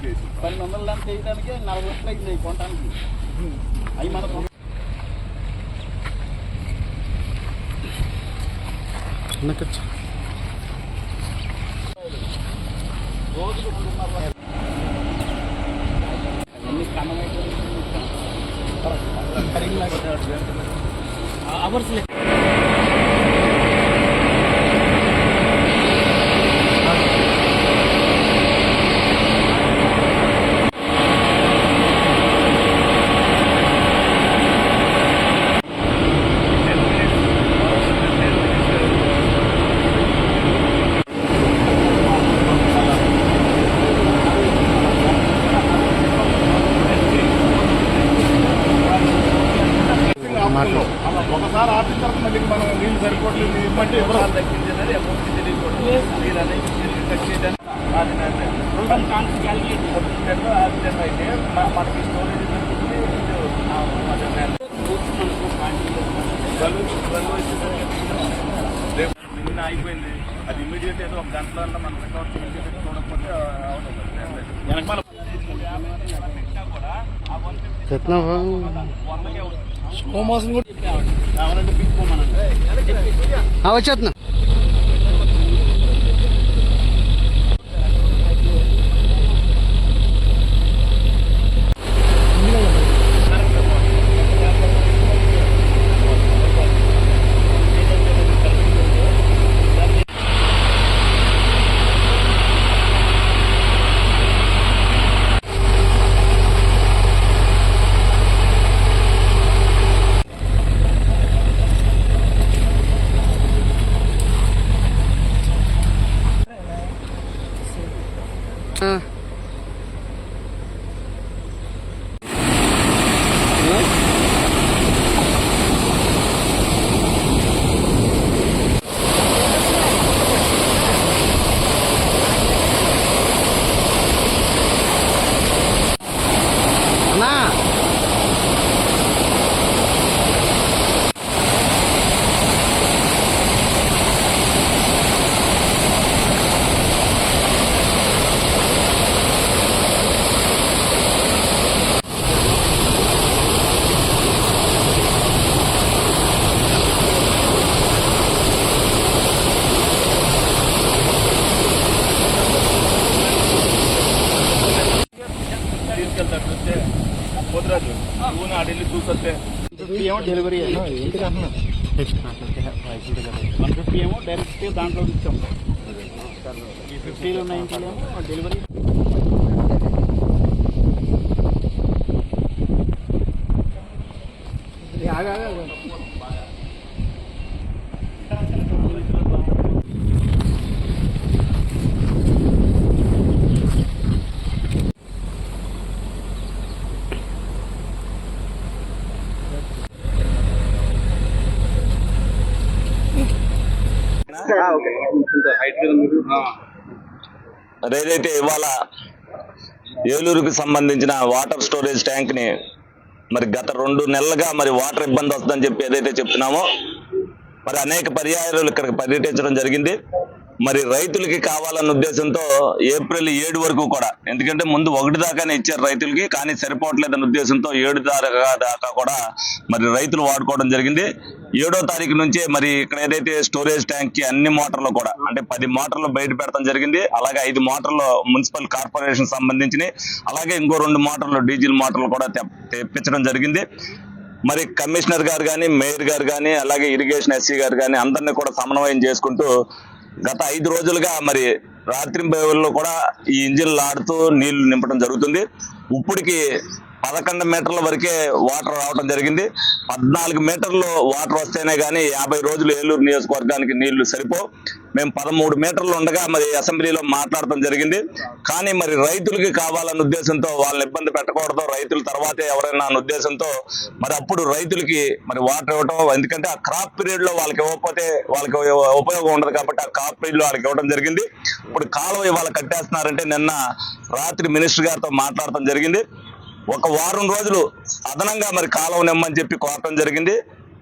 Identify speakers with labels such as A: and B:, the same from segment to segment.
A: పన్నెండు వందల దాన్ని చేయడానికి నలభై రూపాయలు అయింది అవి కొనడానికి అవి మనకు రోజుకు రెండున్నర రూపాయలు. అవన్నీ కన్నమైపోయి అవర్స్
B: మనకి స్టోరేజ్ నిన్న అయిపోయింది అది ఇమీడియట్ ఏదో ఒక గంటలో అన్నా మనం రికవర్ చూడకపోతే వెనకమాల
A: సోమాసం కూడా కావాలంటే పిక్కోమనండి
C: వచ్చేస్తున్నా అన్నా
B: తీసుకెళ్తాడు చూస్తే పోతురాజు నువ్వు వెళ్ళి చూసొస్తే
A: ఏమో డెలివరీ వన్ ఫిఫ్టీ ఏమో డైరెక్ట్ దాంట్లో ఇచ్చాము ఈ ఫిఫ్టీలో నైన్టీలో డెలివరీ
D: మరి ఏదైతే ఇవాళ ఏలూరుకి సంబంధించిన వాటర్ స్టోరేజ్ ట్యాంక్ని మరి గత రెండు నెలలుగా మరి వాటర్ ఇబ్బంది వస్తుందని చెప్పి ఏదైతే చెప్తున్నామో మరి అనేక పర్యాయాలు ఇక్కడికి పర్యటించడం జరిగింది. మరి రైతులకి కావాలన్న ఉద్దేశంతో ఏప్రిల్ ఏడు వరకు కూడా ఎందుకంటే ముందు ఒకటి దాకానే ఇచ్చారు రైతులకి కానీ సరిపోవట్లేదన్న ఉద్దేశంతో ఏడు దాకా దాకా కూడా మరి రైతులు వాడుకోవడం జరిగింది. ఏడో తారీఖు నుంచే మరి ఇక్కడ ఏదైతే స్టోరేజ్ ట్యాంక్కి అన్ని మోటార్లు కూడా అంటే పది మోటార్లు బయట పెడతాం జరిగింది అలాగే ఐదు మోటార్లు మున్సిపల్ కార్పొరేషన్ సంబంధించినవి అలాగే ఇంకో రెండు మోటార్లు డీజిల్ మోటార్లు కూడా తెప్పించడం జరిగింది. మరి కమిషనర్ గారు కానీ మేయర్ గారు కానీ అలాగే ఇరిగేషన్ ఎస్సీ గారు కానీ అందరినీ కూడా సమన్వయం చేసుకుంటూ గత ఐదు రోజులుగా మరి రాత్రి బయలులో కూడా ఈ ఇంజిన్లు ఆడుతూ నీళ్ళు నింపడం జరుగుతుంది. ఇప్పటికి పదకొండు మీటర్ల వరకే వాటర్ రావడం జరిగింది. పద్నాలుగు మీటర్లు వాటర్ వస్తేనే కానీ యాభై రోజులు ఏలూరు నియోజకవర్గానికి నీళ్ళు సరిపో మేము పదమూడు మీటర్లు ఉండగా మరి అసెంబ్లీలో మాట్లాడటం జరిగింది. కానీ మరి రైతులకి కావాలన్న ఉద్దేశంతో వాళ్ళని ఇబ్బంది పెట్టకూడదు. రైతుల తర్వాతే ఎవరైనా అన్న ఉద్దేశంతో మరి అప్పుడు రైతులకి మరి వాటర్ ఇవ్వటం. ఎందుకంటే ఆ క్రాప్ పీరియడ్లో వాళ్ళకి ఇవ్వకపోతే వాళ్ళకి ఉపయోగం ఉండదు కాబట్టి ఆ క్రాప్ పీరియడ్లో వాళ్ళకి ఇవ్వడం జరిగింది. ఇప్పుడు కాలువ ఇవాళ కట్టేస్తున్నారంటే నిన్న రాత్రి మినిస్టర్ గారితో మాట్లాడటం జరిగింది. ఒక వారం రోజులు అదనంగా మరి కాలం నిమ్మని చెప్పి కోరటం జరిగింది.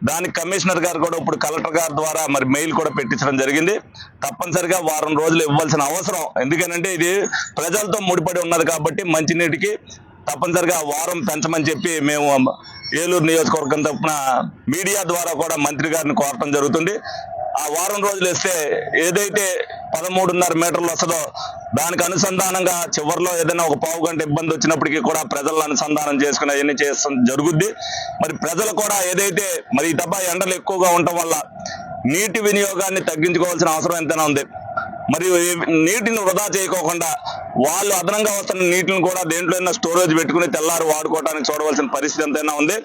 D: దానికి కమిషనర్ గారు కూడా ఇప్పుడు కలెక్టర్ గారి ద్వారా మరి మెయిల్ కూడా పెట్టించడం జరిగింది. తప్పనిసరిగా వారం రోజులు ఇవ్వాల్సిన అవసరం. ఎందుకనంటే ఇది ప్రజలతో ముడిపడి ఉన్నది కాబట్టి మంచినీటికి తప్పనిసరిగా వారం పెంచమని చెప్పి మేము ఏలూరు నియోజకవర్గం తప్పున మీడియా ద్వారా కూడా మంత్రి గారిని కోరటం జరుగుతుంది. ఆ వారం రోజులు ఇస్తే ఏదైతే పదమూడున్నర మీటర్లు వస్తుందో దానికి అనుసంధానంగా చివరిలో ఏదైనా ఒక పావు గంట ఇబ్బంది వచ్చినప్పటికీ కూడా ప్రజలను అనుసంధానం చేసుకుని అవన్నీ చేస్తాం జరుగుద్ది. మరి ప్రజలు కూడా ఏదైతే మరి ఈ తప్ప ఎండలు ఎక్కువగా ఉండటం వల్ల నీటి వినియోగాన్ని తగ్గించుకోవాల్సిన అవసరం ఎంతైనా ఉంది. మరియు నీటిని వృధా చేయకోకుండా వాళ్ళు అదనంగా వస్తున్న నీటిని కూడా దేంట్లో స్టోరేజ్ పెట్టుకుని తెల్లారు వాడుకోవడానికి చూడవలసిన పరిస్థితి ఎంతైనా ఉంది.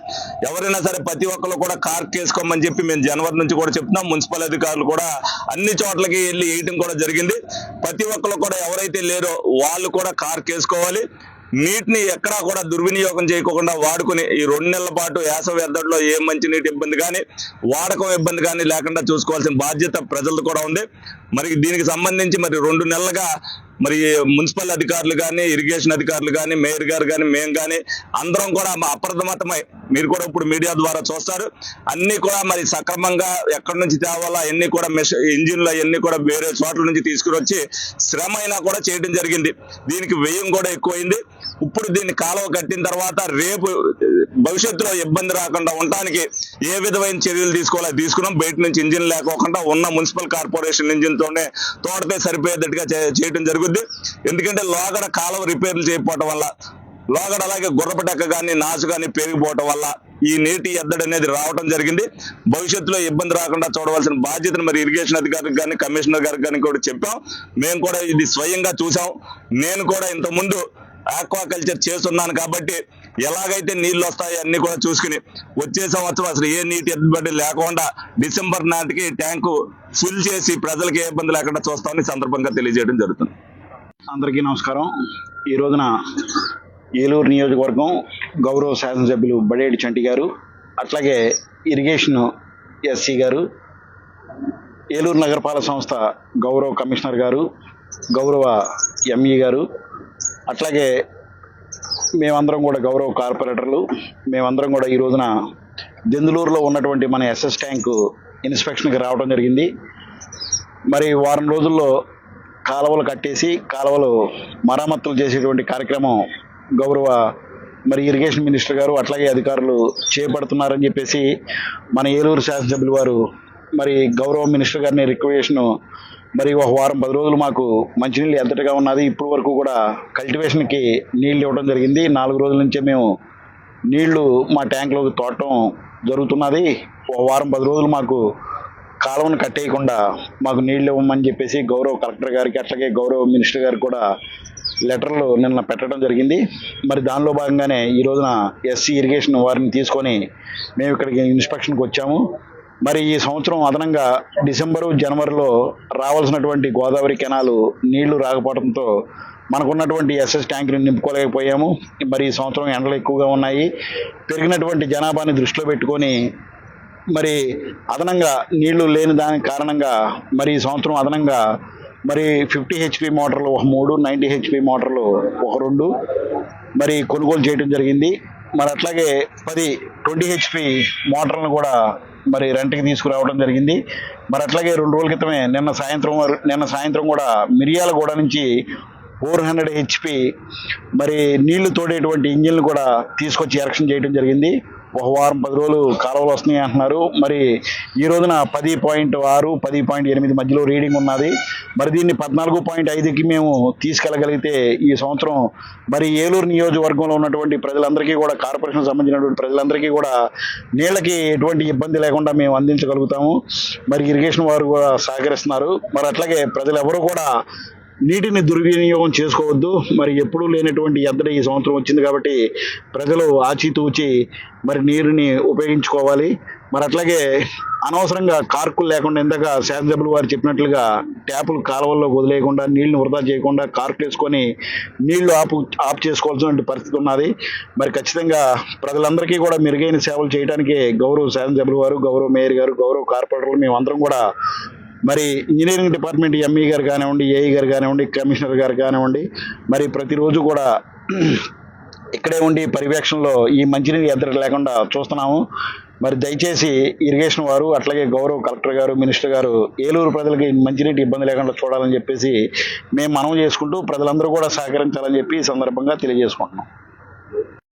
D: ఎవరైనా సరే ప్రతి ఒక్కరు కూడా కార్క్ వేసుకోమని చెప్పి మేము జనవరి నుంచి కూడా చెప్తున్నాం. మున్సిపల్ అధికారులు కూడా అన్ని చోట్లకి వెళ్ళి వేయటం కూడా జరిగింది. ప్రతి ఒక్కరు కూడా ఎవరైతే లేరో వాళ్ళు కూడా కార్క్ వేసుకోవాలి నీటిని ఎక్కడా కూడా దుర్వినియోగం చేయకుండా వాడుకుని ఈ రెండు నెలల పాటు వేసవి ఎద్దడిలో ఏ మంచి నీటి ఇబ్బంది కానీ వాడకం ఇబ్బంది కానీ లేకుండా చూసుకోవాల్సిన బాధ్యత ప్రజలది కూడా ఉంది. మరి దీనికి సంబంధించి మరి రెండు నెలలుగా మరి మున్సిపల్ అధికారులు కానీ ఇరిగేషన్ అధికారులు కానీ మేయర్ గారు కానీ మేము కానీ అందరం కూడా అప్రమత్తమై మీరు కూడా ఇప్పుడు మీడియా ద్వారా చూస్తారు. అన్ని కూడా మరి సక్రమంగా ఎక్కడి నుంచి తేవాలా అన్ని కూడా ఇంజిన్లు అవన్నీ కూడా వేరే చోట్ల నుంచి తీసుకుని వచ్చి శ్రమ అయినా కూడా చేయడం జరిగింది. దీనికి వ్యయం కూడా ఎక్కువైంది. ఇప్పుడు దీన్ని కాలువ కట్టిన తర్వాత రేపు భవిష్యత్తులో ఇబ్బంది రాకుండా ఉండటానికి ఏ విధమైన చర్యలు తీసుకోవాలో తీసుకున్నాం. బయట నుంచి ఇంజిన్ లేకోకుండా ఉన్న మున్సిపల్ కార్పొరేషన్ ఇంజిన్ తోనే తోటతే సరిపోయేటట్టుగా చే- చేయడం జరుగుద్ది. ఎందుకంటే లోగడ కాలువ రిపేర్లు చేయకపోవటం వల్ల లోగడ అలాగే గుర్రపటెక్క కానీ నాచు కానీ పెరిగిపోవటం వల్ల ఈ నీటి ఎద్దడి అనేది రావడం జరిగింది. భవిష్యత్తులో ఇబ్బంది రాకుండా చూడవలసిన బాధ్యతను మరి ఇరిగేషన్ అధికారికి కానీ కమిషనర్ గారికి కానీ కూడా చెప్పాం. మేము కూడా ఇది స్వయంగా చూసాం. నేను కూడా ఇంతకుముందు ఆక్వాకల్చర్ చేస్తున్నాను కాబట్టి ఎలాగైతే నీళ్ళు వస్తాయి అన్ని కూడా చూసుకుని వచ్చే సంవత్సరం అసలు ఏ నీటి ఎద్దడి లేకుండా డిసెంబర్ నాటికి ట్యాంకు ఫుల్ చేసి ప్రజలకు ఏ ఇబ్బంది లేకుండా చూస్తామని సందర్భంగా తెలియజేయడం జరుగుతుంది.
A: అందరికీ నమస్కారం. ఈ రోజున ఏలూరు నియోజకవర్గం గౌరవ శాసనసభ్యులు బడేటి చంటి గారు అట్లాగే ఇరిగేషన్ ఎస్సీ గారు ఏలూరు నగరపాలక సంస్థ గౌరవ కమిషనర్ గారు గౌరవ ఎంఈ గారు అట్లాగే మేమందరం కూడా గౌరవ కార్పొరేటర్లు మేమందరం కూడా ఈ రోజున దెందులూరులో ఉన్నటువంటి మన ఎస్ఎస్ ట్యాంకు ఇన్స్పెక్షన్కి రావడం జరిగింది. మరి వారం రోజుల్లో కాలువలు కట్టేసి కాలువలు మరమ్మతులు చేసేటువంటి కార్యక్రమం గౌరవ మరి ఇరిగేషన్ మినిస్టర్ గారు అట్లాగే అధికారులు చేపడుతున్నారని చెప్పేసి మన ఏలూరు శాసనసభ్యులు వారు మరి గౌరవ మినిస్టర్ గారిని రిక్వెస్ట్ను మరి ఒక వారం పది రోజులు మాకు మంచినీళ్ళు ఎంతటిగా ఉన్నది ఇప్పటి వరకు కూడా కల్టివేషన్కి నీళ్ళు ఇవ్వడం జరిగింది. నాలుగు రోజుల నుంచే మేము నీళ్ళు మా ట్యాంక్లోకి తోటం జరుగుతున్నది. ఒక వారం పది రోజులు మాకు కాలువను కట్టేయకుండా మాకు నీళ్ళు ఇవ్వమని చెప్పేసి గౌరవ కలెక్టర్ గారికి అట్లాగే గౌరవ మినిస్టర్ గారికి కూడా లెటర్లు నిన్న పెట్టడం జరిగింది. మరి దానిలో భాగంగానే ఈ రోజున ఎస్సీ ఇరిగేషన్ వారిని తీసుకొని మేము ఇక్కడికి ఇన్స్పెక్షన్కి వచ్చాము. మరి ఈ సంవత్సరం అదనంగా డిసెంబరు జనవరిలో రావాల్సినటువంటి గోదావరి కెనాలు నీళ్ళు రాకపోవడంతో మనకున్నటువంటి ఎస్ఎస్ ట్యాంకుని నింపుకోలేకపోయాము. మరి ఈ సంవత్సరం ఎండలు ఎక్కువగా ఉన్నాయి. పెరిగినటువంటి జనాభాని దృష్టిలో పెట్టుకొని మరి అదనంగా నీళ్ళు లేని దానికి కారణంగా మరి ఈ సంవత్సరం అదనంగా మరి ఫిఫ్టీ హెచ్పి మోటార్లు ఒక మూడు నైంటీ హెచ్పి మోటార్లు ఒక రెండు మరి కొనుగోలు చేయడం జరిగింది. మరి అట్లాగే పది ట్వంటీ హెచ్పి మోటార్లను కూడా మరి రెంట్కి తీసుకురావడం జరిగింది. మరి అట్లాగే రెండు రోజుల క్రితమే నిన్న సాయంత్రం నిన్న సాయంత్రం కూడా మిరియాలగూడ నుంచి ఫోర్ హండ్రెడ్ హెచ్పి మరి నీళ్ళు తోడేటువంటి ఇంజిన్లు కూడా తీసుకొచ్చి ఎరక్షన్ చేయడం జరిగింది. ఒక వారం పది రోజులు కాలువలు వస్తున్నాయి అంటున్నారు. మరి ఈ రోజున పది పాయింట్ ఆరు పది పాయింట్ ఎనిమిది మధ్యలో రీడింగ్ ఉన్నది. మరి దీన్ని పద్నాలుగు పాయింట్ ఐదుకి మేము తీసుకెళ్ళగలిగితే ఈ సంవత్సరం మరి ఏలూరు నియోజకవర్గంలో ఉన్నటువంటి ప్రజలందరికీ కూడా కార్పొరేషన్ సంబంధించినటువంటి ప్రజలందరికీ కూడా నీళ్ళకి ఎటువంటి ఇబ్బంది లేకుండా మేము అందించగలుగుతాము. మరి ఇరిగేషన్ వారు కూడా సహకరిస్తున్నారు. మరి అట్లాగే ప్రజలు ఎవరు కూడా నీటిని దుర్వినియోగం చేసుకోవద్దు. మరి ఎప్పుడూ లేనటువంటి ఎద్దడి ఈ సంవత్సరం వచ్చింది కాబట్టి ప్రజలు ఆచితూచి మరి నీరుని ఉపయోగించుకోవాలి. మరి అట్లాగే అనవసరంగా కార్కులు లేకుండా ఇందాక శాసనసభ్యులు వారు చెప్పినట్లుగా ట్యాపులు కాలువల్లో వదిలేయకుండా నీళ్ళు వృధా చేయకుండా కార్కులు వేసుకొని నీళ్ళు ఆపు ఆఫ్ చేసుకోవాల్సిన పరిస్థితి ఉన్నది. మరి ఖచ్చితంగా ప్రజలందరికీ కూడా మెరుగైన సేవలు చేయడానికి గౌరవ శాసనసభ్యులు వారు గౌరవ మేయర్ గారు గౌరవ కార్పొరేటర్లు మేమందరం కూడా మరి ఇంజనీరింగ్ డిపార్ట్మెంట్ ఎంఈ గారు కానివ్వండి ఏఈ గారు కానివ్వండి కమిషనర్ గారు కానివ్వండి మరి ప్రతిరోజు కూడా ఇక్కడే ఉండి పర్యవేక్షణలో ఈ మంచినీరు ఎద్దడి లేకుండా చూస్తున్నాము. మరి దయచేసి ఇరిగేషన్ వారు అట్లాగే గౌరవ కలెక్టర్ గారు మినిస్టర్ గారు ఏలూరు ప్రజలకి మంచినీటి ఇబ్బంది లేకుండా చూడాలని చెప్పేసి మేము మనం చేసుకుంటూ ప్రజలందరూ కూడా సహకరించాలని చెప్పి ఈ సందర్భంగా తెలియజేసుకుంటున్నాం.